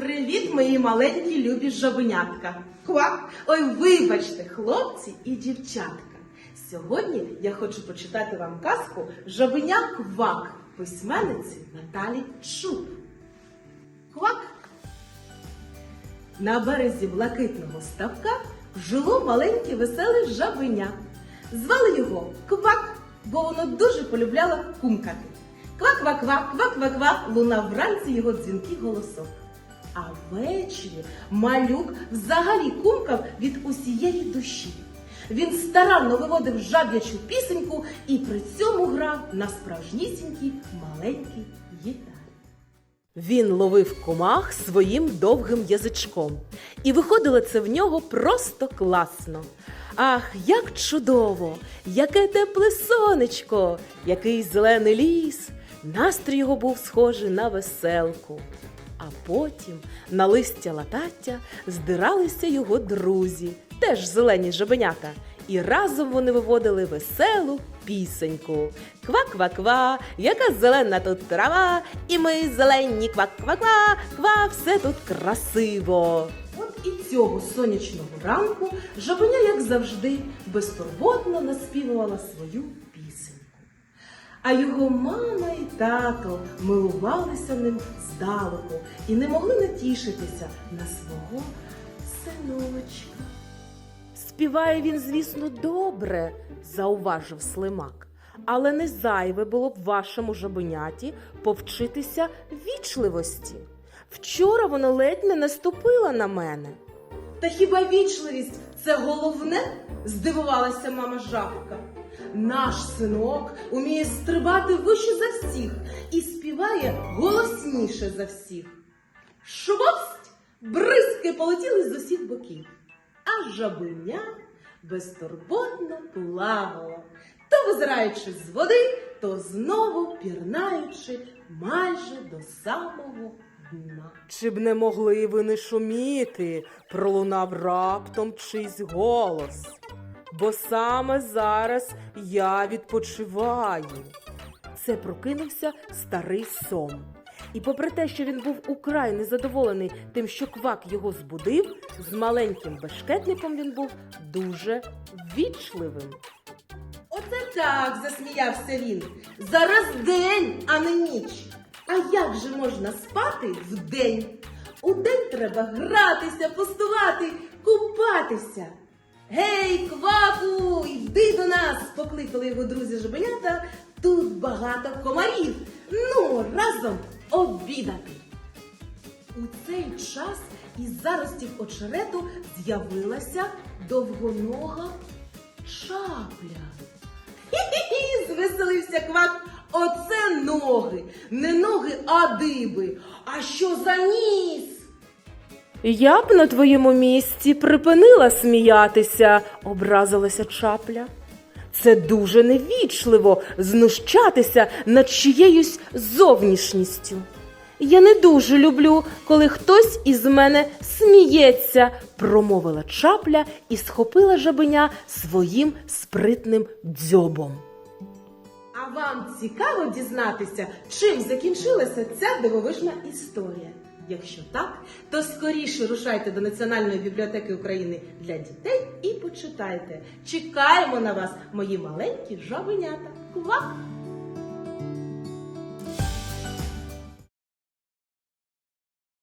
Привіт, мої маленькі любі жабенятка. Квак! Ой, вибачте, хлопці і дівчатка. Сьогодні я хочу почитати вам казку Жабеня Квак письменниці Наталі Чуб. Квак. На березі блакитного ставка жило маленьке веселе жабеня. Звали його Квак, бо воно дуже полюбляло кумкати. Квак-квак-квак, квак-квак-квак, лунав вранці його дзвінкий голосок. А ввечері малюк взагалі кумкав від усієї душі. Він старанно виводив жаб'ячу пісеньку і при цьому грав на справжнісінькій маленькій гітарі. Він ловив комах своїм довгим язичком, і виходило це в нього просто класно. Ах, як чудово! Яке тепле сонечко, який зелений ліс! Настрій його був схожий на веселку. Потім на листя латаття здиралися його друзі, теж зелені жабенята, і разом вони виводили веселу пісеньку. Ква-ква-ква, яка зелена тут трава, і ми зелені ква-ква-ква, ква, все тут красиво. От і цього сонячного ранку жабеня, як завжди, безтурботно наспівувала свою. А його мама і тато милувалися ним здалеку і не могли натішитися на свого синочка. Співає він, звісно, добре, зауважив слимак. Але не зайве було б вашому жабеняті повчитися вічливості. Вчора вона ледь не наступила на мене. Та хіба вічливість це головне? здивувалася мама жабка. Наш синок уміє стрибати вище за всіх і співає голосніше за всіх. Швость! Бризки полетіли з усіх боків, а жабеня безтурботно плавала, то визираючи з води, то знову пірнаючи майже до самого дна. Чи б не могли ви не шуміти? пролунав раптом чийсь голос. Бо саме зараз я відпочиваю. Це прокинувся старий сом. І попри те, що він був украй незадоволений тим, що квак його збудив, з маленьким бешкетником він був дуже ввічливим. Оце так засміявся він. Зараз день, а не ніч. А як же можна спати вдень? Удень треба гратися, пустувати, купатися. Гей, кваку, йди до нас, покликали його друзі жабенята. Тут багато комарів. Ну, разом обідати. У цей час із заростів очерету з'явилася довгонога чапля. Хі-хі-хі, звеселився квак. Оце ноги. Не ноги, а диби. А що за ніс? Я б на твоєму місці припинила сміятися, образилася чапля. Це дуже невічливо знущатися над чиєюсь зовнішністю. Я не дуже люблю, коли хтось із мене сміється, промовила чапля і схопила жабеня своїм спритним дзьобом. А вам цікаво дізнатися, чим закінчилася ця дивовижна історія? Якщо так, то скоріше рушайте до Національної бібліотеки України для дітей і почитайте. Чекаємо на вас, мої маленькі жабенята. Квак!